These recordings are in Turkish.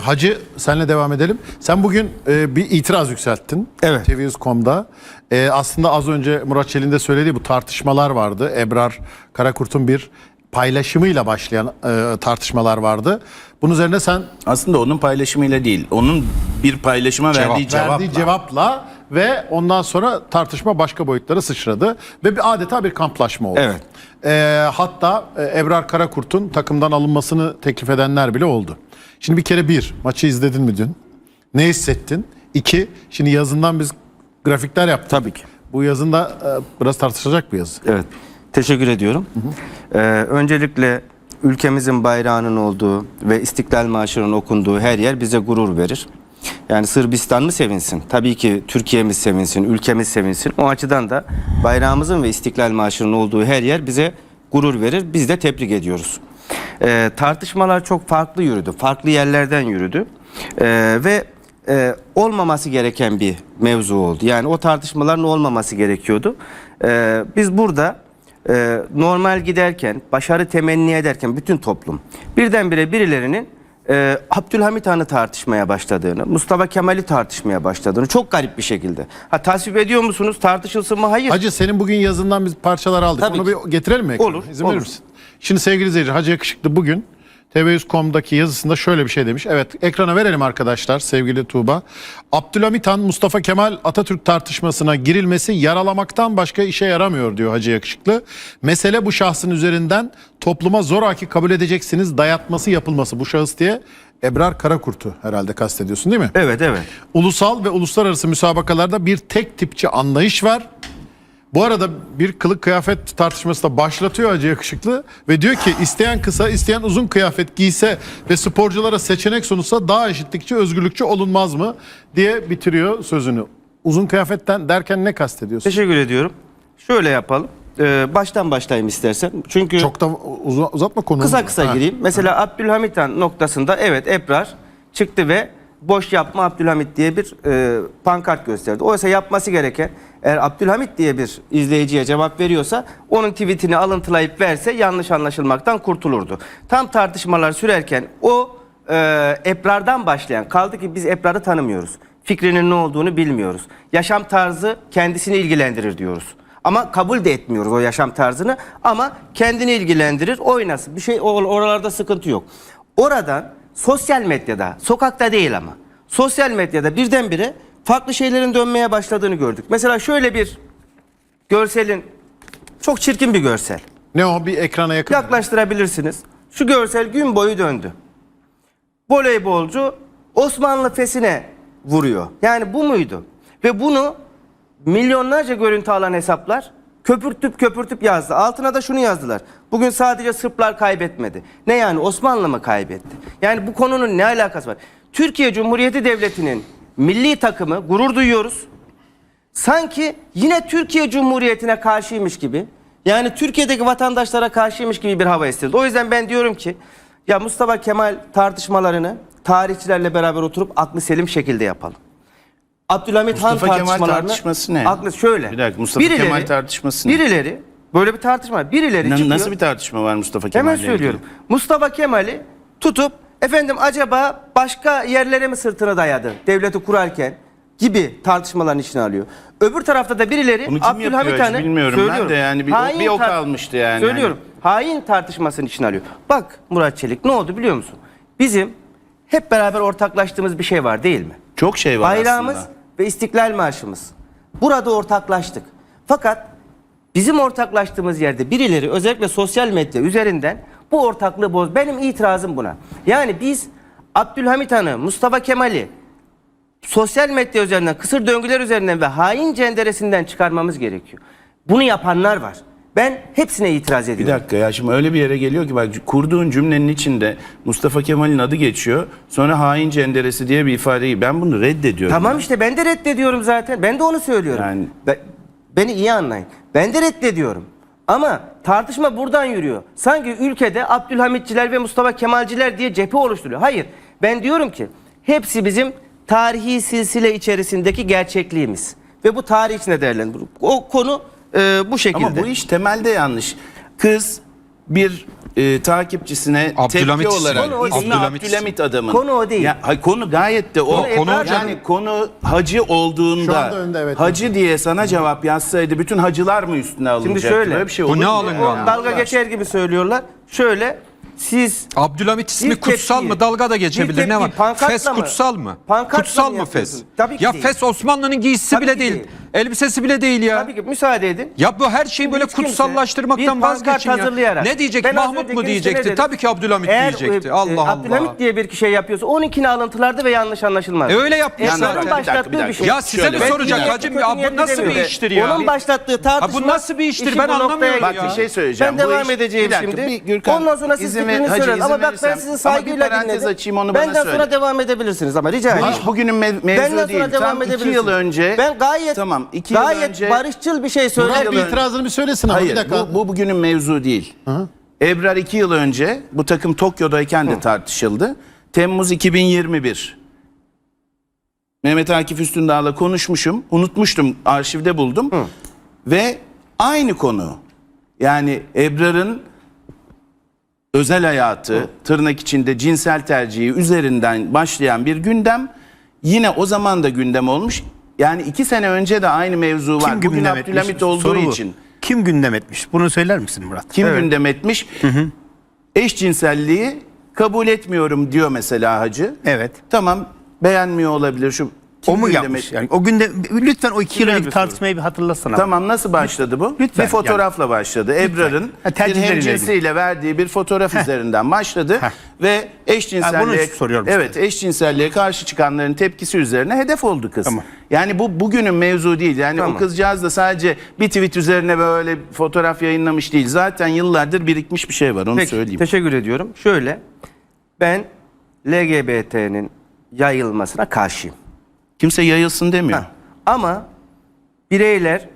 Hacı senle devam edelim. Sen bugün e, bir itiraz yükselttin. Evet. TV100.com'da. E, aslında az önce Murat Çelik'in de söylediği bu tartışmalar vardı. Ebrar Karakurt'un bir paylaşımıyla başlayan e, tartışmalar vardı. Bunun üzerine sen Aslında onun paylaşımıyla değil. Onun bir paylaşıma verdiği cevapla. verdiği cevapla ve ondan sonra tartışma başka boyutlara sıçradı ve bir adeta bir kamplaşma oldu. Evet. Ee, hatta e, Ebrar Karakurt'un takımdan alınmasını teklif edenler bile oldu. Şimdi bir kere bir, maçı izledin mi dün? Ne hissettin? İki, şimdi yazından biz grafikler yaptık. Tabii ki. Bu yazında e, biraz tartışılacak bir yazı. Evet. Teşekkür ediyorum. Ee, öncelikle ülkemizin bayrağının olduğu ve İstiklal Marşı'nın okunduğu her yer bize gurur verir. Yani Sırbistan mı sevinsin? Tabii ki Türkiye'miz sevinsin, ülkemiz sevinsin. O açıdan da bayrağımızın ve İstiklal Marşı'nın olduğu her yer bize gurur verir. Biz de tebrik ediyoruz. Ee, tartışmalar çok farklı yürüdü. Farklı yerlerden yürüdü. Ee, ve e, olmaması gereken bir mevzu oldu. Yani o tartışmaların olmaması gerekiyordu. Ee, biz burada e, normal giderken, başarı temenni ederken bütün toplum birdenbire birilerinin e, Abdülhamit Han'ı tartışmaya başladığını, Mustafa Kemal'i tartışmaya başladığını çok garip bir şekilde. Ha tasvip ediyor musunuz? Tartışılsın mı? Hayır. Hacı senin bugün yazından biz parçalar aldık. Tabii Onu ki. bir getirelim mi? ekrana? Olur, İzin verir olur. misin? Şimdi sevgili izleyici Hacı Yakışıklı bugün TV100.com'daki yazısında şöyle bir şey demiş. Evet ekrana verelim arkadaşlar sevgili Tuğba. Abdülhamit Han Mustafa Kemal Atatürk tartışmasına girilmesi yaralamaktan başka işe yaramıyor diyor Hacı Yakışıklı. Mesele bu şahsın üzerinden topluma zoraki kabul edeceksiniz dayatması yapılması. Bu şahıs diye Ebrar Karakurt'u herhalde kastediyorsun değil mi? Evet, evet. Ulusal ve uluslararası müsabakalarda bir tek tipçi anlayış var. Bu arada bir kılık kıyafet tartışması da başlatıyor Hacı Yakışıklı ve diyor ki isteyen kısa isteyen uzun kıyafet giyse ve sporculara seçenek sunulsa daha eşitlikçi özgürlükçü olunmaz mı diye bitiriyor sözünü. Uzun kıyafetten derken ne kastediyorsun? Teşekkür ediyorum. Şöyle yapalım. Ee, baştan başlayayım istersen. Çünkü Çok da uza- uzatma konuyu. Kısa kısa Ha. gireyim. Mesela Abdülhamit Han noktasında evet Ebrar çıktı ve boş yapma Abdülhamit diye bir e, pankart gösterdi. Oysa yapması gereken eğer Abdülhamit diye bir izleyiciye cevap veriyorsa onun tweetini alıntılayıp verse yanlış anlaşılmaktan kurtulurdu. Tam tartışmalar sürerken o e, Ebrar'dan başlayan kaldı ki biz Ebrar'ı tanımıyoruz. Fikrinin ne olduğunu bilmiyoruz. Yaşam tarzı kendisini ilgilendirir diyoruz. Ama kabul de etmiyoruz o yaşam tarzını ama kendini ilgilendirir, oynasın. Bir şey or- oralarda sıkıntı yok. Oradan sosyal medyada, sokakta değil ama sosyal medyada birdenbire farklı şeylerin dönmeye başladığını gördük. Mesela şöyle bir görselin çok çirkin bir görsel. Ne o bir ekrana yakın. Yaklaştırabilirsiniz. Şu görsel gün boyu döndü. Voleybolcu Osmanlı fesine vuruyor. Yani bu muydu? Ve bunu milyonlarca görüntü alan hesaplar köpürtüp köpürtüp yazdı. Altına da şunu yazdılar. Bugün sadece Sırplar kaybetmedi. Ne yani Osmanlı mı kaybetti? Yani bu konunun ne alakası var? Türkiye Cumhuriyeti Devleti'nin milli takımı gurur duyuyoruz sanki yine Türkiye Cumhuriyeti'ne karşıymış gibi yani Türkiye'deki vatandaşlara karşıymış gibi bir hava estirdi. O yüzden ben diyorum ki ya Mustafa Kemal tartışmalarını tarihçilerle beraber oturup aklı selim şekilde yapalım. Abdülhamit Han Mustafa Kemal tartışmalarını tartışması ne? Aklı şöyle. Bir dakika, Mustafa Kemal tartışması ne? Birileri böyle bir tartışma. Birileri Na- çıkıyor. Nasıl bir tartışma var Mustafa Kemal'le Hemen söylüyorum. Mustafa Kemal'i tutup efendim acaba başka yerlere mi sırtını dayadı devleti kurarken gibi tartışmaların içine alıyor. Öbür tarafta da birileri Bunu kim Abdülhamit yapıyor hiç Han'ı bilmiyorum ben de yani bir- hain bir o tar- kalmıştı yani. Söylüyorum. Hain tartışmasının içine alıyor. Bak Murat Çelik ne oldu biliyor musun? Bizim hep beraber ortaklaştığımız bir şey var değil mi? Çok şey var Bayrağımız aslında. ve İstiklal Marşımız. Burada ortaklaştık. Fakat bizim ortaklaştığımız yerde birileri özellikle sosyal medya üzerinden bu ortaklığı boz. Benim itirazım buna. Yani biz Abdülhamit Han'ı, Mustafa Kemal'i sosyal medya üzerinden, kısır döngüler üzerinden ve hain cenderesinden çıkarmamız gerekiyor. Bunu yapanlar var. Ben hepsine itiraz Bir ediyorum. dakika ya şimdi öyle bir yere geliyor ki bak kurduğun cümlenin içinde Mustafa Kemal'in adı geçiyor. Sonra hain cenderesi diye bir ifadeyi ben bunu reddediyorum. Tamam işte ben de reddediyorum zaten. Ben de onu söylüyorum. Yani- Be- beni iyi anlayın. Ben de reddediyorum. Ama tartışma buradan yürüyor. Sanki ülkede Abdülhamitçiler ve Mustafa Kemalciler diye cephe oluşturuyor. Hayır. Ben diyorum ki hepsi bizim tarihi silsile içerisindeki gerçekliğimiz. Ve bu tarih içinde değerlendirilir. O konu e, bu şekilde. Ama bu iş temelde yanlış. Kız bir e, takipçisine Abdülhamit tepki ismi. olarak Konu o ismi değil. Abdülhamit, Abdülhamit adamın. Konu o değil. Ya, hayır, konu gayet de o. Konu Konu yani konu hacı Şu olduğunda anda önde, evet. hacı diye sana cevap yazsaydı bütün hacılar mı üstüne alınacaktı? şöyle, Böyle bir şey bu olur ne mu? Dalga geçer gibi söylüyorlar. Şöyle siz Abdülhamit ismi Bir kutsal mı? Dalga da geçebilir. bir Ne var? pankartla Fes mı? kutsal mı? Pankartla kutsal mı mı Fes? yapıyorsun? Tabii ki ya değil. Fes Osmanlı'nın giysisi Tabii bile ki değil. değil. Elbisesi bile değil ya. tabii ki müsaade edin. Ya bu her şeyi böyle kutsallaştırmaktan vazgeçin ya. hazırlayarak- Ne diyecek? Ben Mahmut mu diyecekti? Tabii ki Abdülhamit Eğer, diyecekti. e, Allah e, Allah. Abdülhamit diye bir şey yapıyorsa onunkini alıntılardı ve yanlış anlaşılmaz. E öyle yapmış Esnafın zaten. Başlattığı bir dakika. bir şey. Ya size Şöyle. mi soracak hacım? bu nasıl bir iştir ya? Onun başlattığı tartışma. Ha bu nasıl bir iştir? Ben anlamıyorum Bak ya. bir şey söyleyeceğim. Ben devam edeceğim şimdi. Ondan sonra siz izin ver- fikrini Hacı, söyleyin. Ama bak ben sizi ama bir saygıyla parantez dinledim. açayım, onu bana Benden söyle. sonra devam edebilirsiniz ama rica ederim. bugünün mev- mevzu Benden değil. sonra devam Tam iki edebilirsiniz. yıl önce. Ben gayet Tamam iki yıl gayet önce. barışçıl bir şey Murat bir itirazını bir söylesin ama Hayır bir dakika. bu, bu bugünün mevzu değil. Ebrar iki yıl önce bu takım Tokyo'dayken de tartışıldı. Temmuz 2021. Mehmet Akif Üstündağ'la konuşmuşum. Unutmuştum arşivde buldum. Ve aynı konu. Yani Ebrar'ın özel hayatı, tırnak içinde cinsel tercihi üzerinden başlayan bir gündem. Yine o zaman da gündem olmuş. Yani iki sene önce de aynı mevzu var. Kim Bugün gündem Abdülhamit etmiş? olduğu Soru bu. için. Kim gündem etmiş? Bunu söyler misin Murat? Kim gündem etmiş? Eşcinselliği kabul etmiyorum diyor mesela hacı. Evet. Tamam beğenmiyor olabilir şu. O mu yapmış? Yani o günde lütfen o iki yıl Güzel önceki bir tartışmayı bir hatırlasana. Tamam nasıl başladı bu? Lütfen, bir fotoğrafla başladı. Ebrar'ın Ha, bir hemcinsiyle verdiği bir fotoğraf üzerinden başladı Heh. ve Ha, eşcinselliğe soruyorum Evet, eşcinselliğe karşı çıkanların tepkisi üzerine hedef oldu kız. Tamam. Yani bu bugünün mevzu değil. Yani Tamam. o kızcağız da sadece bir tweet üzerine böyle fotoğraf yayınlamış değil. Zaten yıllardır birikmiş bir şey var onu Peki, söyleyeyim. teşekkür ediyorum. Şöyle, ben LGBT'nin yayılmasına karşıyım. Kimse yayılsın demiyor. Ha, Ama bireyler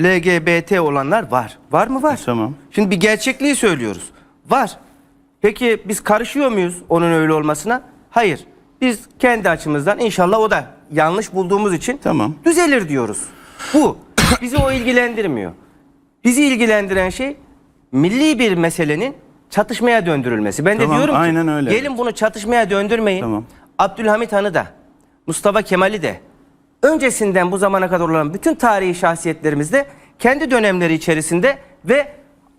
LGBT olanlar var. Var mı? Var. E, tamam. Şimdi bir gerçekliği söylüyoruz. Var. Peki biz karışıyor muyuz onun öyle olmasına? Hayır. Biz kendi açımızdan inşallah o da yanlış bulduğumuz için Tamam. düzelir diyoruz. Bu. Bizi o ilgilendirmiyor. Bizi ilgilendiren şey milli bir meselenin çatışmaya döndürülmesi. Ben Tamam, de diyorum ki aynen öyle. gelin bunu çatışmaya döndürmeyin. Tamam. Abdülhamit Han'ı da Mustafa Kemal'i de öncesinden bu zamana kadar olan bütün tarihi şahsiyetlerimizde kendi dönemleri içerisinde ve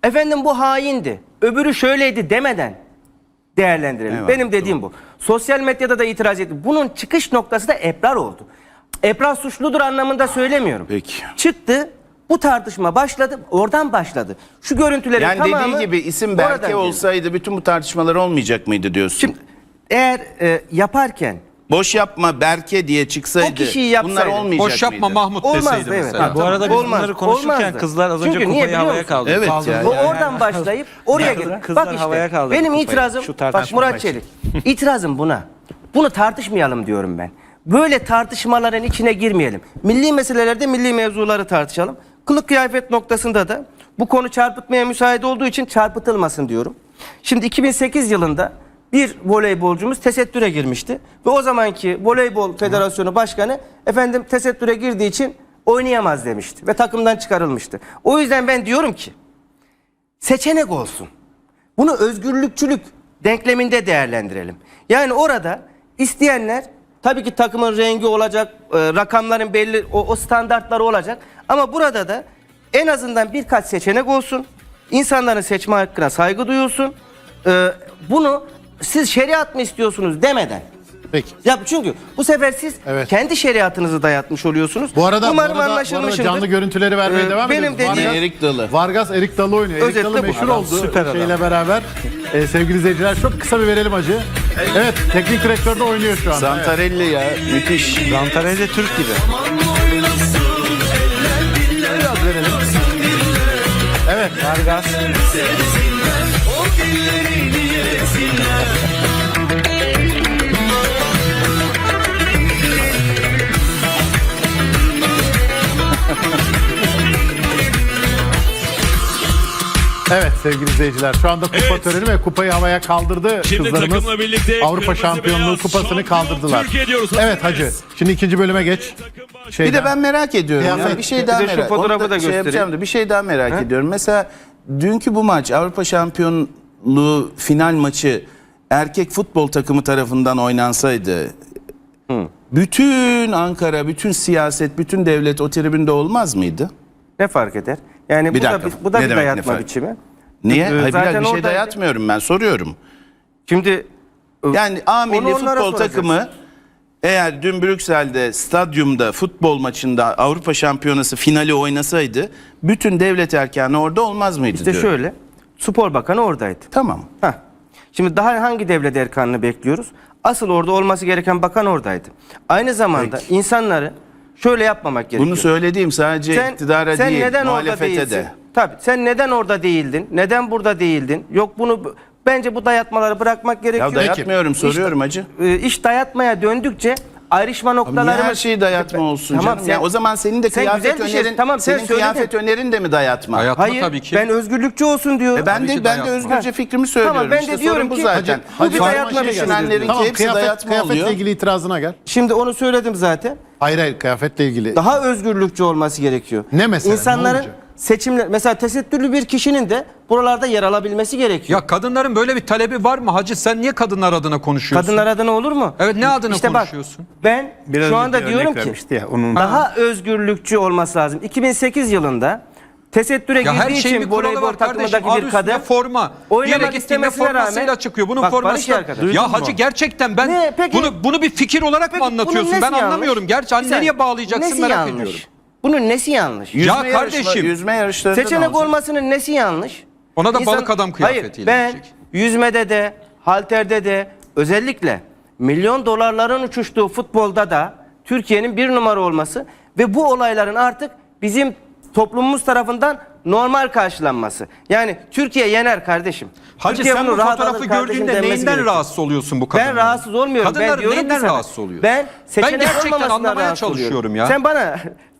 efendim bu haindi, öbürü şöyleydi demeden değerlendirelim. Eyvallah, Benim dediğim bu. Sosyal medyada da itiraz ettim. Bunun çıkış noktası da Ebrar oldu. Ebrar suçludur anlamında söylemiyorum. Peki. Çıktı, bu tartışma başladı, oradan başladı. Şu görüntülerin Yani tamamı dediği gibi isim Berke olsaydı bütün bu tartışmalar olmayacak mıydı diyorsun? Şimdi eğer e, yaparken Boş yapma Berke diye çıksaydı O kişiyi yapsaydı. bunlar olmayacak Boş yapma mıydı? Mahmut Olmazdı, deseydi evet. mesela. Ha, Bu arada biz Olmaz, bunları konuşurken olmazdı. kızlar az önce Çünkü niye kupayı biliyor havaya musun? kaldırdı. Evet Kaldırdı. ya. O oradan başlayıp oraya Kızlar- kızlar Bak işte havaya kaldırdı benim kupayı. itirazım Şu bak tartışma Murat. Çelik. İtirazım buna. Bunu tartışmayalım diyorum ben. Böyle tartışmaların içine girmeyelim. Milli meselelerde milli mevzuları tartışalım. Kılık kıyafet noktasında da bu konu çarpıtmaya müsait olduğu için çarpıtılmasın diyorum. Şimdi 2008 yılında bir voleybolcumuz tesettüre girmişti. Ve o zamanki Voleybol Federasyonu Başkanı efendim tesettüre girdiği için oynayamaz demişti. Ve takımdan çıkarılmıştı. O yüzden ben diyorum ki seçenek olsun. Bunu özgürlükçülük denkleminde değerlendirelim. Yani orada isteyenler tabii ki takımın rengi olacak, e, rakamların belli o, o standartları olacak. Ama burada da en azından birkaç seçenek olsun. İnsanların seçme hakkına saygı duyulsun. E, bunu siz şeriat mı istiyorsunuz demeden. Peki. Ya çünkü bu sefer siz Evet. kendi şeriatınızı dayatmış oluyorsunuz. Bu arada, Umarım bu arada, bu arada anlaşılmışımdır. canlı görüntüleri vermeye Ee, devam benim ediyoruz. dediğim- Vargas- Erik Dalı. Vargas Erik Dalı oynuyor. Erik Özetle Dalı bu. meşhur Adam, oldu süper adam. şeyle beraber. Ee, sevgili izleyiciler çok kısa bir verelim acı. Evet teknik direktör de oynuyor şu anda. Evet. Santarelli ya müthiş. Zantarelli Türk gibi. Biraz verelim. Evet. Vargas. Evet sevgili izleyiciler şu anda kupa Evet. töreni ve kupayı havaya kaldırdı Şimdi kızlarımız. takımla birlikte Avrupa Şampiyonluğu beyaz kupasını şampiyon kaldırdılar. Türkiye diyoruz. Evet hacı. Şimdi ikinci bölüme geç. Bir Şeyden. de ben merak ediyorum. Ya. Bir şey Bir daha de şu merak fotoğrafı onu da şey göstereyim. da bir şey daha merak ediyorum. Mesela dünkü bu maç Avrupa Şampiyonluğu final maçı erkek futbol takımı tarafından oynansaydı bütün Ankara, bütün siyaset, bütün devlet o tribünde olmaz mıydı? Ne fark eder? Yani Bir bu da bir, bu da Ne bir demek ne dayatma fark- biçimi. Niye? Ee, Hayır, bir, zaten dakika, bir şey oradaydı. dayatmıyorum ben soruyorum. Şimdi Yani A milli onlara futbol soracağız. takımı eğer dün Brüksel'de stadyumda futbol maçında Avrupa Şampiyonası finali oynasaydı bütün devlet erkanı orada olmaz mıydı işte diyorum. şöyle. Spor Bakanı oradaydı. Tamam. Heh. Şimdi daha hangi devlet erkanını bekliyoruz? Asıl orada olması gereken bakan oradaydı. Aynı zamanda insanları şöyle yapmamak gerekiyor. Bunu söylediğim sadece iktidara sen değil, neden orada muhalefete değilsin? de. Tabii sen neden orada değildin? Neden burada değildin? Yok bunu bence bu dayatmaları bırakmak gerekiyor. Ya dayatmıyorum soruyorum hacı. Ee, iş dayatmaya döndükçe ayrışma Niye noktalarımız... her şeyi dayatma olsun Tamam, canım? sen- Ya o zaman senin de sen kıyafet güzel şey- önerin, tamam, sen senin kıyafet önerin de mi dayatma? Dayatma Hayır tabii ki. ben özgürlükçü olsun diyorum. E ben Tabii de ki ben de özgürce fikrimi söylüyorum. Tamam, ben de İşte diyorum sorun bu ki- zaten. Bu bir Hacı, dayatma Hacı düşünenlerin Tamam ki hepsi kıyafet, dayatma kıyafetle oluyor. ilgili itirazına gel. Şimdi onu söyledim zaten. Hayır hayır kıyafetle ilgili. Daha özgürlükçü olması gerekiyor. Ne mesela, ne İnsanların olacak? Seçimler mesela tesettürlü bir kişinin de buralarda yer alabilmesi gerekiyor. Ya kadınların böyle bir talebi var mı hacı? Sen niye kadınlar adına konuşuyorsun? Kadınlar adına olur mu? Evet, ne adına işte konuşuyorsun? Bak, ben Biraz şu anda diyorum ki ya, onun- daha özgürlükçü olması lazım. 2008 yılında tesettüre Ya girdiği için voleybol var kardeşim. takımındaki Adı bir kadın forma. Oynamak gittiğinde istemesine formasıyla rağmen çıkıyor. Bunun Bak, forması da-. Ya hacı gerçekten ben Ne, peki- bunu bunu bir fikir olarak Peki mı anlatıyorsun? Ben yanlış? anlamıyorum. Gerçi nereye bağlayacaksın merak yanlış? ediyorum. Bunun nesi yanlış? Ya Yüzme kardeşim. yüzme yarışlarında ne Seçenek olmasının nesi yanlış? Ona da balık adam kıyafetiyle Hayır ben gidecek. yüzmede de halterde de özellikle milyon dolarların uçuştuğu futbolda da Türkiye'nin bir numara olması ve bu olayların artık bizim toplumumuz tarafından normal karşılanması. Yani Türkiye yener kardeşim. Hacı Türkiye sen bu rahat fotoğrafı gördüğünde neyinden gerekiyor. rahatsız oluyorsun bu kadınların? Ben rahatsız olmuyorum. Kadınların ben ki neyinden sana, rahatsız oluyorsun? Ben seçenek gerçekten anlamaya oluyorum. çalışıyorum ya. Sen bana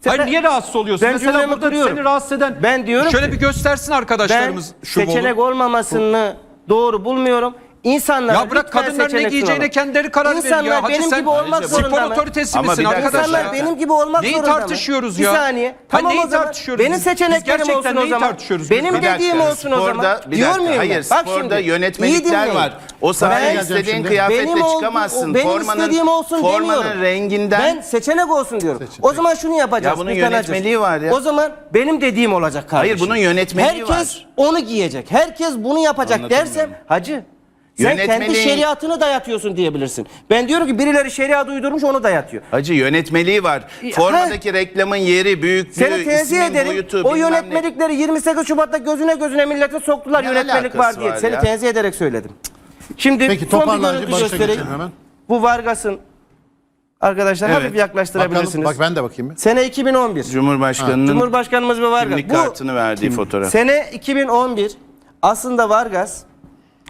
Hayır sen- niye rahatsız oluyorsun? Ben Mesela burada kuruyorum. seni rahatsız eden Ben diyorum şöyle ki- bir göstersin ben arkadaşlarımız şu seçenek bolu. olmamasını doğru bulmuyorum. İnsanlara Ya bırak kadınlar ne giyeceğine kendileri karar verir İnsanlar ya. Hacı benim sen gibi olmak spor zorunda mı? otoritesi Ama misin bir dakika arkadaş? İnsanlar ya. benim gibi olmak Neyi zorunda mı? tartışıyoruz Bir ya? saniye. Ha, Tamam neyi o zaman tartışıyoruz benim biz? Biz seçeneklerim gerçekten olsun o neyi zaman. tartışıyoruz biz? Benim Bir dakika, dediğim olsun o zaman. sporda- bir Diyor dakika, muyum Hayır ben? Bak sporda şimdi, iyi yönetmelikler dinleyin. var. O sahaya Ben- istediğin şimdi. kıyafetle oldu- çıkamazsın. benim istediğim olsun formanın demiyorum. renginden Ben seçenek olsun diyorum. O zaman şunu yapacağız. Ya bunun yönetmeliği var ya. O zaman benim dediğim olacak kardeşim. Hayır, bunun yönetmeliği Herkes var. onu giyecek. Herkes bunu yapacak dersem hacı sen kendi şeriatını dayatıyorsun diyebilirsin. Ben diyorum ki birileri şeriat uydurmuş onu dayatıyor. Hacı yönetmeliği var. Ya, Formadaki reklamın yeri, büyüklüğü, Seni tenzih ismin ederim. boyutu, o bilmem ne. yönetmelikleri 28 Şubat'ta gözüne gözüne millete soktular Ne yönetmelik var diye. var Seni ya? tenzih ederek söyledim. Şimdi Peki, son bir toparlayıcı görüntü göstereyim. geçelim hemen. Bu Vargas'ın arkadaşlar Evet. hafif Bakalım, yaklaştırabilirsiniz. bak ben de bakayım bir. Sene 2011. Cumhurbaşkanının Cumhurbaşkanımız ve Vargas. kimlik Bu kartını verdiği fotoğraf. sene 2011 aslında Vargas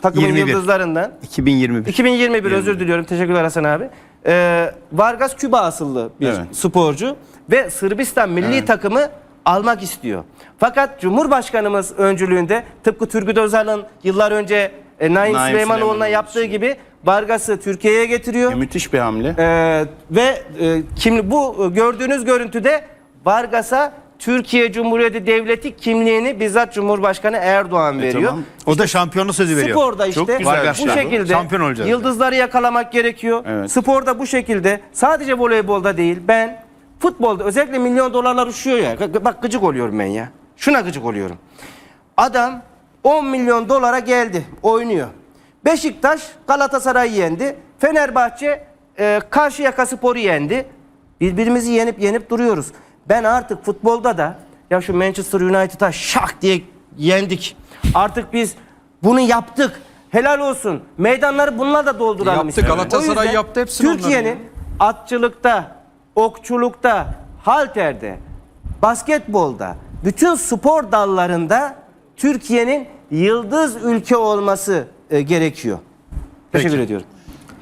takımın 21. yıldızlarından 2021. 2021 özür diliyorum. Teşekkürler Hasan abi. Ee, Vargas Küba asıllı bir Evet. sporcu ve Sırbistan milli takımı almak istiyor. Fakat Cumhurbaşkanımız öncülüğünde tıpkı Turgut Özal'ın yıllar önce e, Naim, Naim Süleymanoğlu'na Süleymanoğlu yaptığı gibi Vargas'ı Türkiye'ye getiriyor. Müthiş bir hamle. Ee, ve e, kim bu e, gördüğünüz görüntüde Vargas'a Türkiye Cumhuriyeti Devleti kimliğini bizzat Cumhurbaşkanı Erdoğan veriyor. E, tamam. O da şampiyonluk sözü veriyor. Sporda işte Çok güzel bu şey bu. şekilde Şampiyon olacağız. yıldızları yakalamak gerekiyor. Evet. Sporda bu şekilde sadece voleybolda değil ben futbolda özellikle milyon dolarlar uçuyor ya. Bak gıcık oluyorum ben ya. Şuna gıcık oluyorum. Adam 10 milyon dolara geldi oynuyor. Beşiktaş Galatasaray'ı yendi. Fenerbahçe e, Karşıyaka Spor'u yendi. Birbirimizi yenip yenip duruyoruz. Ben artık futbolda da ya şu Manchester United'a şak diye yendik. Artık biz bunu yaptık. Helal olsun. Meydanları bununla da dolduralım. Yaptı. Galatasaray yaptı, hepsini Türkiye'nin atçılıkta, okçulukta, halterde, basketbolda, bütün spor dallarında Türkiye'nin yıldız ülke olması e, gerekiyor. Teşekkür Peki. ediyorum.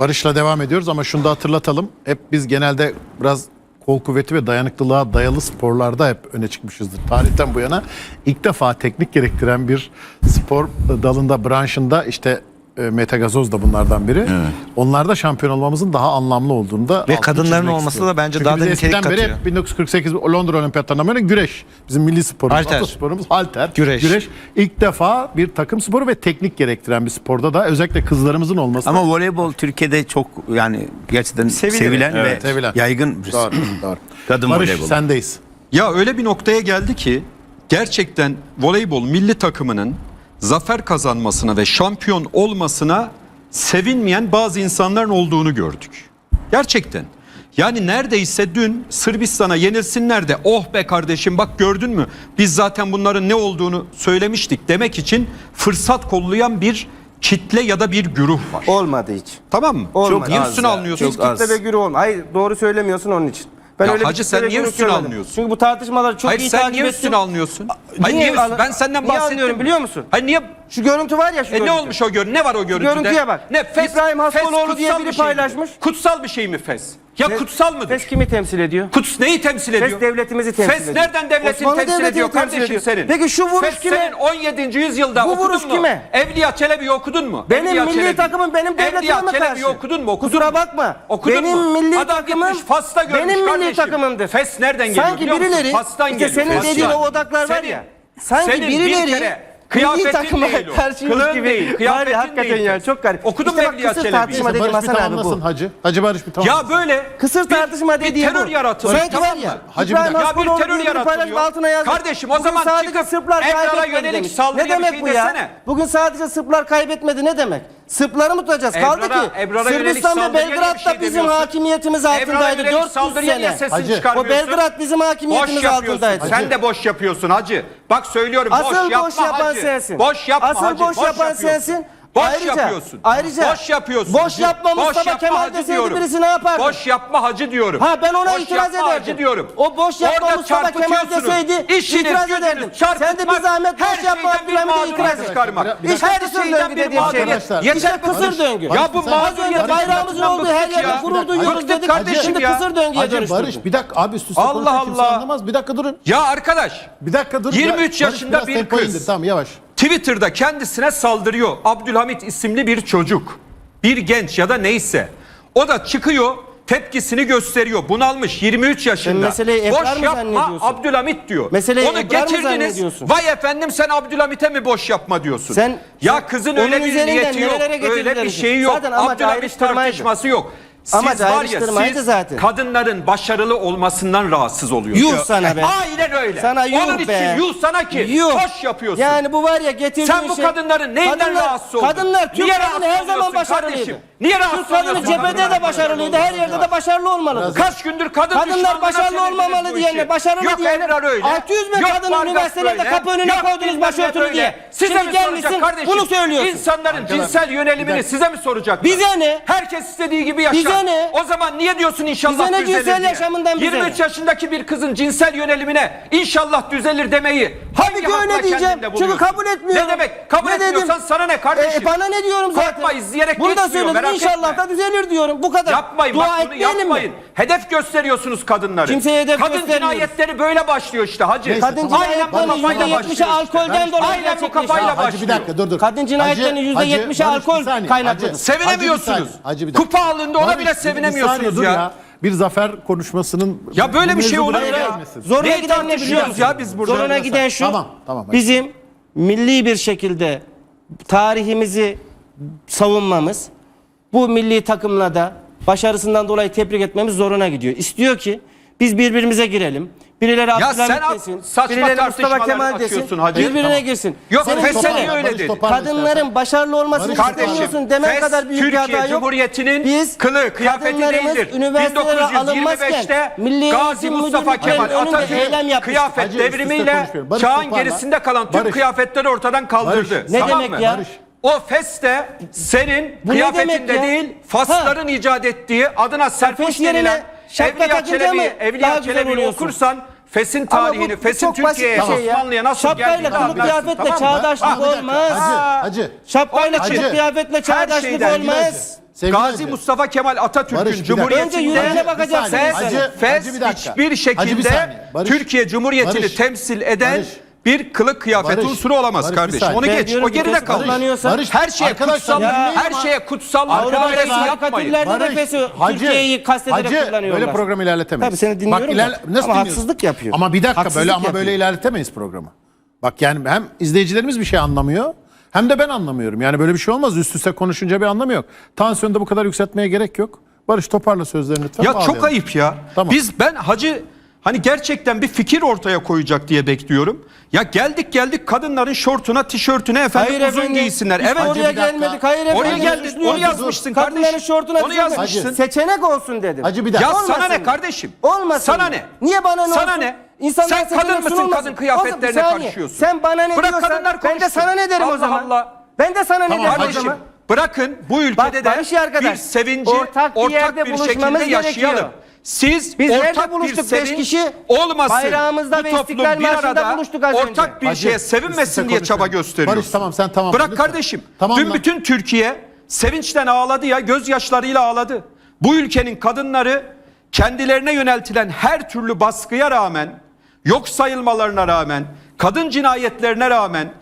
Barış'la devam ediyoruz ama şunu da hatırlatalım. Hep biz genelde biraz kol kuvveti ve dayanıklılığa dayalı sporlarda hep öne çıkmışızdır. Tarihten bu yana ilk defa teknik gerektiren bir spor dalında, branşında işte e, Mete Gazoz da bunlardan biri. Evet. Onlarda şampiyon olmamızın daha anlamlı olduğunu da Ve kadınların olması istiyorum. da bence Çünkü daha da nitelik katıyor. beri 1948 Londra Olimpiyatlarından beri güreş. Bizim milli sporumuz, halter. sporumuz halter, güreş. güreş. İlk defa bir takım sporu ve teknik gerektiren bir sporda da özellikle kızlarımızın olması. Ama da... voleybol Türkiye'de çok yani gerçekten sevilen, sevilen evet. ve evet. yaygın bir doğru, doğru. kadın Barış, voleybolu. sendeyiz. Ya öyle bir noktaya geldi ki gerçekten voleybol milli takımının zafer kazanmasına ve şampiyon olmasına sevinmeyen bazı insanların olduğunu gördük. Gerçekten. Yani neredeyse dün Sırbistan'a yenilsinler de oh be kardeşim bak gördün mü biz zaten bunların ne olduğunu söylemiştik demek için fırsat kollayan bir kitle ya da bir güruh var. Olmadı hiç. Tamam mı? Olmadı. Çok Niye üstüne alınıyorsun? Hiç Çok kitle ve güruh olmadı. Hayır doğru söylemiyorsun onun için. Ben ya öyle Hacı sen niye üstüne görmedim. alınıyorsun? Çünkü bu tartışmaları çok Hayır, iyi takip ettim. Hayır sen niye üstüne alınıyorsun? Hayır, niye, niye, ben senden bahsediyorum. Niye anlıyorum biliyor musun? Hayır niye şu görüntü var ya şu E görüntü. ne olmuş o görüntü? Ne var o görüntüde? Görüntüye bak. Ne fes? İbrahim Haskoloğlu diye kutsal biri şey paylaşmış. midir? Kutsal bir şey mi fes? Ya Fes- kutsal mıdır? Fes kimi temsil ediyor? Kuts neyi temsil ediyor? devletimizi temsil ediyor. Fes nereden devletini Osmanlı temsil devletini ediyor temsil kardeşim ediyor. senin? Peki şu vuruş Fes kime? senin 17. yüzyılda Bu okudun vuruş mu? Evliya Çelebi'yi okudun mu? Benim Evliya milli Çelebi. takımım benim devletime Evliya mi Çelebi'yi karşı? okudun mu? Okudun Kusura bakma. Okudun benim mu? milli Adam takımım gitmiş Fas'ta görmüş benim milli kardeşim. takımımdır. Fes nereden geliyor Sanki biliyor musun? birileri Fas'tan işte geliyor. senin dediğin o odaklar var ya. Sanki Senin birileri bir kere Milli Kıyafetin takıma değil o. Kılığın gibi. değil. Kıyafetin Hayır, hakikaten değil. ya çok garip. Okudun mu işte bak Evliya kısır tartışma dediğim Hasan abi bu. hacı. Hacı Barış bir tamamlasın. Ya böyle Kısır bir- tartışma bir dediği bu. terör yaratılıyor. Sen tamam mı? Hacı bir dakika. Ya bir terör diye yaratılıyor. Kardeşim, o Bugün zaman sadece çıkıp Sırplar Ekrana kaybetmedi yönelik saldırıya Ne bir şey demek şey bu ya? desene. Bugün sadece Sırplar kaybetmedi ne demek? Sırpları mı tutacağız? Kaldı ki Ebrar'a Sırbistan ve Belgrad'da şey bizim hakimiyetimiz altındaydı. 400 saldırıya niye sene. Hacı, O? Belgrad bizim hakimiyetimiz yapıyorsun. altındaydı. Sen de boş yapıyorsun hacı. Bak söylüyorum Asıl boş, boş yapma yapan hacı. sensin. Boş yapma Asıl hacı. boş, yapan yapıyorsun. sensin. Boş ayrıca, yapıyorsun. Ayrıca boş yapıyorsun. Boş yapmamız boş yapma Kemal deseydi diyorum. birisi ne yapardı? Boş yapma hacı diyorum. Ha ben ona boş itiraz yapma. Hacı diyorum. O boş yapma Mustafa Kemal deseydi İşiniz, itiraz ederdim. Sen de bir zahmet boş yapma Abdülhamid'e itiraz et. Çıkarmak. İşte kısır döngü dediğim şey. İşte kısır döngü. Ya bu mağduriyet bayrağımızın olduğu her yerde gurur duyuyoruz dedik. Şimdi kısır döngüye dönüştü. Barış bir dakika abi sus. Allah Allah. Bir dakika durun. Ya arkadaş. Bir dakika durun. 23 yaşında bir kız. Tamam yavaş. Twitter'da kendisine saldırıyor Abdülhamit isimli bir çocuk. Bir genç ya da neyse. O da çıkıyor tepkisini gösteriyor. Bunalmış 23 yaşında. meseleyi boş yapma zannediyorsun? Abdülhamit diyor. Meseleyi Onu efrar Vay efendim sen Abdülhamit'e mi boş yapma diyorsun? Sen- ya kızın Onun öyle bir üzerinden niyeti yok. Öyle bir şeyi yok. Zaten Abdülhamit tartışması yok. Amacı var ya siz zaten. kadınların başarılı olmasından rahatsız oluyorsunuz. Yuh sana be. Aynen öyle. Sana yuh Onun için be. yuh sana ki. Yuh. Boş yapıyorsun. Yani bu var ya getirdiğin şey. Sen bu şey- kadınların neyden rahatsız oldun? Kadınlar, Türk Niye kadını her zaman oluyorsun kardeşim? başarılıydı. Niye rahatsız Türk kadını oluyorsun? cephede de başarılıydı, her yerde de başarılı olmalıdır. Kaç gündür kadın Kadınlar başarılı olmamalı diyenler, başarılı Yok diyenler. Enver öyle. 600 bin Yok kadını Vargas üniversitelerde kapı önüne Yok koydunuz bilmem ne başörtülü diye. Size mi Şimdi soracak kardeşim? bunu söylüyorsun. İnsanların cinsel yönelimini size mi soracak? Bize ne? Herkes istediği gibi yaşar. Bize? O zaman niye diyorsun inşallah bize düzelir cinsel diye? yaşamından 23 ne? yaşındaki bir kızın cinsel yönelimine inşallah düzelir demeyi Tabii ki öyle diyeceğim. Çünkü kabul etmiyorum. Ne demek? Kabul Ne dedim? etmiyorsan sana ne kardeşim? E, bana ne diyorum zaten? Korkma, izleyerek Bunu da geçmiyor, söyledim. merak İnşallah etme. da düzelir diyorum. Bu kadar. Yapmayın Dua bak bunu yapmayın. Mi? Hedef gösteriyorsunuz kadınları. Kimseye hedef Kadın cinayetleri böyle başlıyor işte hacı. Neyse, Kadın tamam. Aynen bu cinayetlerinin %70'i alkolden dolayı Aynen bu kafayla Hacı başlıyor. bir dakika dur dur. Kadın cinayetlerinin yüzde yetmişi alkol kaynaklıdır. Sevinemiyorsunuz. Sevinemiyorsunuz. Kupa alındı ona bile bile sevinemiyorsunuz bir ya. ya. Bir zafer konuşmasının Ya böyle bir şey olur mu? Zoruna Neyi giden tartışıyoruz ya biz burada? Zoruna giden şu. Tamam, tamam. Bizim milli bir şekilde tarihimizi savunmamız bu milli takımla da başarısından dolayı tebrik etmemiz zoruna gidiyor. İstiyor ki biz birbirimize girelim. Birileri Abdülhamit sen desin. birileri Mustafa Kemal desin. açıyorsun. Birbirine Tamam. girsin. Yok Senin mesele öyle dedi. toparla istersen. kadınların başarılı olmasını Barış, istiyorsun Kardeşim demen kadar büyük bir hata yok. Cumhuriyeti'nin Biz kılığı kıyafeti değildir. üniversitelere 1925'te Gazi Mustafa Kemal önünde kıyafet Hacı, devrimiyle konuşmuyorum. Çağın gerisinde kalan tüm kıyafetleri ortadan kaldırdı. Ne demek ya? O fes de senin Bu kıyafetinde değil, fasların icat ettiği adına serpuş denilen Şapka Evliya takınca Çelebi, mı Evliya Çelebi'yi okursan FES'in tarihini, FES'in çok Türkiye'ye, şey. Osmanlı'ya nasıl Şapkayla geldiğini kılık anlarsın, kıyafetle tamam çağdaşlık Ha, olmaz. Hacı, hacı. Şapkayla Hacı. kılık kıyafetle çağdaşlık olmaz. Gazi hacı. Mustafa Kemal Barış, Atatürk'ün bir Önce Cumhuriyeti'nde yüreğine bakacaksın. Fes, Fes hiçbir şekilde Türkiye Cumhuriyeti'ni temsil eden Barış bir kılık kıyafet Barış, unsuru olamaz Barış, bir kardeşim. saniye. Onu Ben geç. diyorum O ki geride kullanıyorsa- Barış, Her şeye arkadaşlar kutsal, dinleyin her ama- şeye kutsal Avrupa'daki muamelesi yapmayın. karikatürlerde de Hacı, Türkiye'yi kastederek Hacı, kullanıyorlar. Böyle programı ilerletemeyiz. Tabii seni dinliyorum da. nasıl Ama dinliyorsun? haksızlık yapıyor. Ama bir dakika Haksızlık böyle ama yapıyor. böyle ilerletemeyiz programı. Bak yani hem izleyicilerimiz bir şey anlamıyor hem de ben anlamıyorum. Yani böyle bir şey olmaz. Üst üste konuşunca bir anlamı yok. Tansiyonu da bu kadar yükseltmeye gerek yok. Barış toparla sözlerini lütfen. Ya bağlayalım. çok ayıp ya. Tamam. Biz ben hacı hani gerçekten bir fikir ortaya koyacak diye bekliyorum. Ya geldik geldik kadınların şortuna, tişörtüne efendim Hayır uzun efendim. giysinler. Evet. oraya bir gelmedik. Hayır efendim. Oraya Suçluyorsunuz. onu yazmışsın Kadınların kardeşim. şortuna Onu yazmışsın. Seçenek olsun dedim. Hacı bir dakika. Ya sana ne kardeşim? Olmasın Sana ne? Niye bana ne Sana olsun? ne? İnsanlar Sen kadın mısın sunulmasın. kadın kıyafetlerine O bir saniye. karışıyorsun? Sen bana ne Bırak diyorsan kadınlar ben de sana ne derim Allah o zaman? Allah. Ben de sana ne Tamam, derim o Kardeşim zaman? bırakın bu ülkede Bak, de bir sevinci ortak ortak bir bir, yerde buluşmamız şekilde yaşayalım. Siz Biz nerede ortak bir buluştuk? Beş sevinç kişi olmasın. bayrağımızda bu ve toplum İstiklal bir Marşı'nda arada buluştuk az ortak önce. bir Hacı, şeye sevinmesin diye çaba gösteriyoruz. Barış tamam sen tamam. Bırak lütfen. kardeşim. Tamam Dün lan. bütün Türkiye sevinçten ağladı ya gözyaşlarıyla ağladı. Bu ülkenin kadınları kendilerine yöneltilen her türlü baskıya rağmen, yok sayılmalarına rağmen, kadın cinayetlerine rağmen,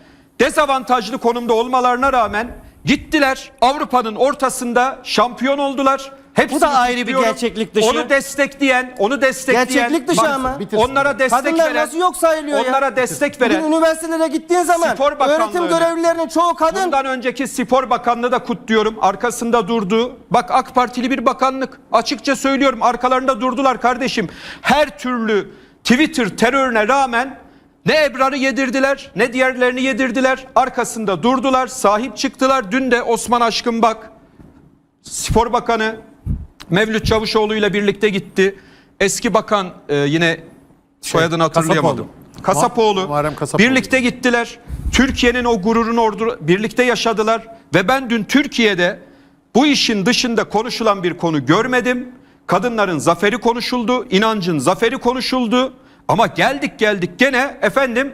dezavantajlı konumda olmalarına rağmen gittiler Avrupa'nın ortasında şampiyon oldular. Hepsini Bu da ayrı bir gerçeklik dışı. Onu destekleyen, onu destekleyen. Gerçeklik dışı ama. bitirsin. Onlara destek Kadınlar veren. nasıl yok sayılıyor ya? Onlara destek Bugün veren. üniversitelere gittiğin zaman Spor Bakanlığı'nı- öğretim görevlilerinin çoğu kadın. Bundan önceki spor bakanlığı da kutluyorum. Arkasında durdu. Bak AK Partili bir bakanlık. Açıkça söylüyorum arkalarında durdular kardeşim. Her türlü Twitter terörüne rağmen ne Ebrar'ı yedirdiler ne diğerlerini yedirdiler. Arkasında durdular, sahip çıktılar. Dün de Osman Aşkın bak spor bakanı Mevlüt Çavuşoğlu ile birlikte gitti. Eski bakan e, yine soyadını hatırlayamadım. Kasapoğlu. Kasapoğlu. Muharrem Kasapoğlu. Birlikte gittiler. Türkiye'nin o gururunu ordu birlikte yaşadılar ve ben dün Türkiye'de bu işin dışında konuşulan bir konu görmedim. Kadınların zaferi konuşuldu, inancın zaferi konuşuldu. Ama geldik geldik gene efendim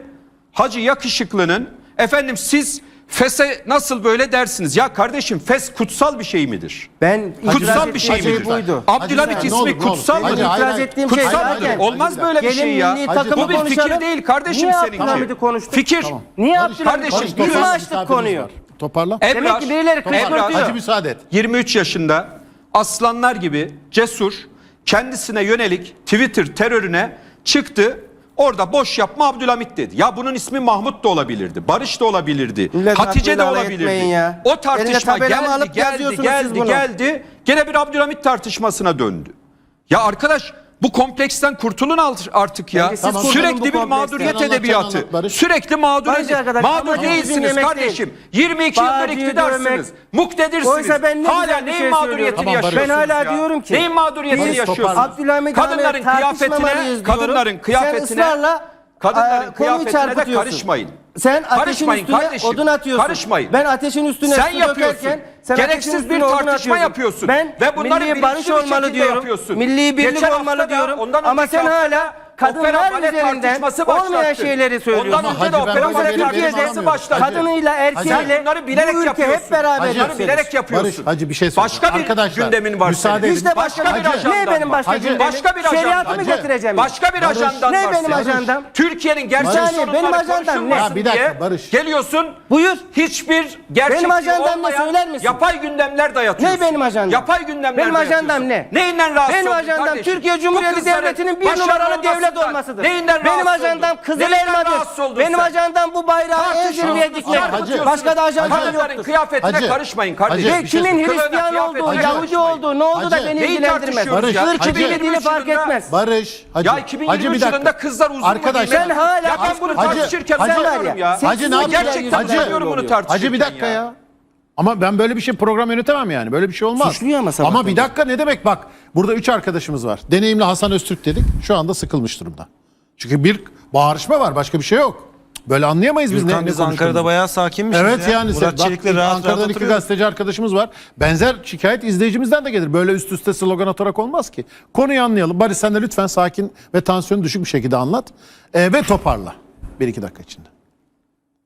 Hacı Yakışıklı'nın efendim siz Fes'e nasıl böyle dersiniz? Ya kardeşim Fes kutsal bir şey midir? Ben Kutsal bir şey ettiğim midir? buydu. Abdülhamit Hacı, ne ismi olur, ne olur. kutsal Hacı, mıdır? İtiraz ettiğim şey Kutsal zaten. mıdır? Olmaz böyle bir Gelin şey ya. milli Hacı, takımı Bu bir fikir konuşalım. değil kardeşim Niye seninki. Abdülhamit'i konuştuk? Fikir. Niye Barış, Abdülhamit kardeşim, Biz mi toparla, açtık konuyu? Toparla. Ebrar, Demek ki birileri kışkırtıyor. Hacı müsaade et. 23 yaşında aslanlar gibi cesur kendisine yönelik Twitter terörüne çıktı. Orada boş yapma Abdülhamit dedi. Ya bunun ismi Mahmut da olabilirdi. Barış da olabilirdi. Millet Hatice de olabilirdi. ya. O tartışma geldi geldi geldi geldi. Gene bir Abdülhamit tartışmasına döndü. Ya arkadaş bu kompleksten kurtulun artık ya. Siz kurtulun bu Sürekli bir kompleksten. mağduriyet edebiyatı. Sürekli mağdur Barış edin. arkadaş, Mağdur değilsiniz dinlemek kardeşim. değil. 22 yıldır Bağcıyı iktidarsınız. dövmek. Muktedirsiniz. Oysa ben ne Hala güzel bir neyin şey mağduriyetini söylüyorum. Tamam, yaşıyorsunuz Ben hala ya? diyorum ki, Neyin mağduriyetini Barış, yaşıyorsunuz? Abdülhamit Kadınların Han'ı kıyafetine, tartışmamalıyız diyorum. kadınların kıyafetine, ısrarla kadınların konuyu kıyafetine de çarpıtıyorsun. karışmayın. Sen ateşin Karışmayın üstüne kardeşim. odun atıyorsun. Karışmayın. Ben ateşin üstüne Sen su yapıyorsun. dökerken sen Gereksiz bir tartışma yapıyorsun. Ben Ve bunları milli barış olmalı diyorum. yapıyorsun. Milli birlik Geçen olmalı diyorum. ondan Ama sen hala kadınlar opera üzerinden tartışması olmayan şeyleri söylüyorsun. Ondan önce de Hacı, opera balet benim tartışması başlattı. Kadınıyla erkeğiyle bunları bilerek bu ülke yapıyorsun. hep beraber Hacı, Bunları bilerek yapıyorsun. Barış, Hacı bir şey söyle. Başka bir Arkadaşlar, gündemin var müsaade senin. edin. İşte Başka başka bir ne ajandan benim var. başka Hacı, gündemim? Başka bir ajandan. Şeriatı mı Hacı, getireceğim? Başka bir ajandan ne var benim senin. ajandam? Türkiye'nin gerçek Barış, sorunları benim ajandam ne? konuşulmasın Ya bir dakika, diye Barış. Geliyorsun. Buyur. Hiçbir gerçekliği Benim ajandam ne olmayan söyler misin? Yapay gündemler dayatıyorsun. Ne benim ajandam? Yapay gündemler Benim ajandam dayatıyorsun. ne? Neyinden rahatsız Benim oldun ajandam kardeşim? Türkiye Bu Cumhuriyeti kızların Devleti'nin bir numaralı devlet olmasından olmasıdır. Neyinden Benim ajandam oldun? Kızıl Neyinden Elma'dır. oldun Benim sen? ajandam bu bayrağı en Tartışma. zirveye dikmek. Başka da ajandam Kadınların yoktur. kıyafetine Hacı, karışmayın Hacı, kardeşim. Ve bir şey kimin söyle. Hristiyan Kılığına, olduğu, kıyafetine Yahudi karışmayın. olduğu ne oldu da Hacı, beni neyi ilgilendirmez. tartışıyoruz ya? Irkçı Hacı. fark etmez. Barış, Hacı. Ya Hacı 2023 bir dakika. yılında kızlar uzun mu giymeli? Sen hala- Ya ben bunu Hacı, tartışırken Hacı- söylüyorum ya. Hacı ne yapıyorsun? Gerçekten Hacı- bunu tartışırken Hacı bir dakika ya. Ama ben böyle bir şey program yönetemem yani. Böyle bir şey olmaz. Suçluyor ama sabahtan Ama bir dakika ne demek bak. Burada üç arkadaşımız var. Deneyimli Hasan Öztürk dedik. Şu anda sıkılmış durumda. Çünkü bir bağırışma var. Başka bir şey yok. Böyle anlayamayız biz ne, biz Ankara'da bayağı sakinmişiz Evet ya. yani Murat bak, Çelik'le rahat rahat Ankara'dan iki oturuyoruz. gazeteci arkadaşımız var. Benzer şikayet izleyicimizden de gelir. Böyle üst üste slogan atarak olmaz ki. Konuyu anlayalım. Barış sen de lütfen sakin ve tansiyonu düşük bir şekilde anlat. Ee, ve toparla. Bir iki dakika içinde.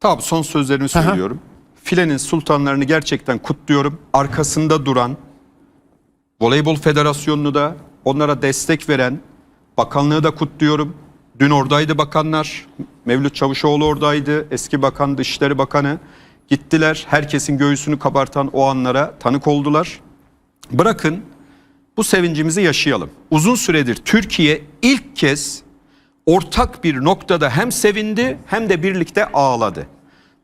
Tamam son sözlerimi söylüyorum. Filenin sultanlarını gerçekten kutluyorum. Arkasında duran Voleybol Federasyonu'nu da onlara destek veren bakanlığı da kutluyorum. Dün oradaydı bakanlar. Mevlüt Çavuşoğlu oradaydı. Eski Bakan Dışişleri Bakanı gittiler. Herkesin göğsünü kabartan o anlara tanık oldular. Bırakın bu sevincimizi yaşayalım. Uzun süredir Türkiye ilk kez ortak bir noktada hem sevindi hem de birlikte ağladı.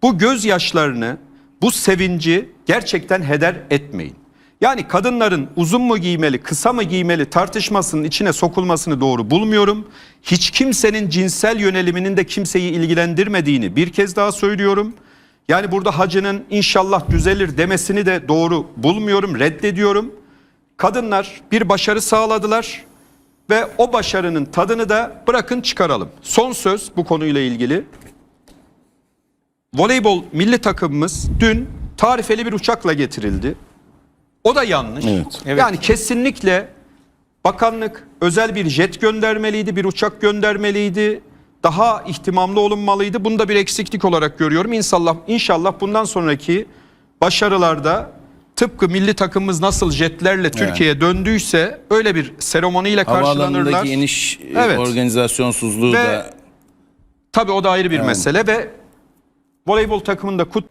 Bu gözyaşlarını, bu sevinci gerçekten heder etmeyin. Yani kadınların uzun mu giymeli, kısa mı giymeli tartışmasının içine sokulmasını doğru bulmuyorum. Hiç kimsenin cinsel yöneliminin de kimseyi ilgilendirmediğini bir kez daha söylüyorum. Yani burada hacının inşallah düzelir demesini de doğru bulmuyorum, reddediyorum. Kadınlar bir başarı sağladılar ve o başarının tadını da bırakın çıkaralım. Son söz bu konuyla ilgili. Voleybol milli takımımız dün tarifeli bir uçakla getirildi. O da yanlış. Yani kesinlikle bakanlık özel bir jet göndermeliydi, bir uçak göndermeliydi. Daha ihtimamlı olunmalıydı. Bunu da bir eksiklik olarak görüyorum. İnşallah inşallah bundan sonraki başarılarda tıpkı milli takımımız nasıl jetlerle Türkiye'ye döndüyse öyle bir seremoniyle karşılanırlar. Havaalanındaki iniş Evet. organizasyonsuzluğu Ve da tabii o da ayrı bir mesele ve voleybol takımında kut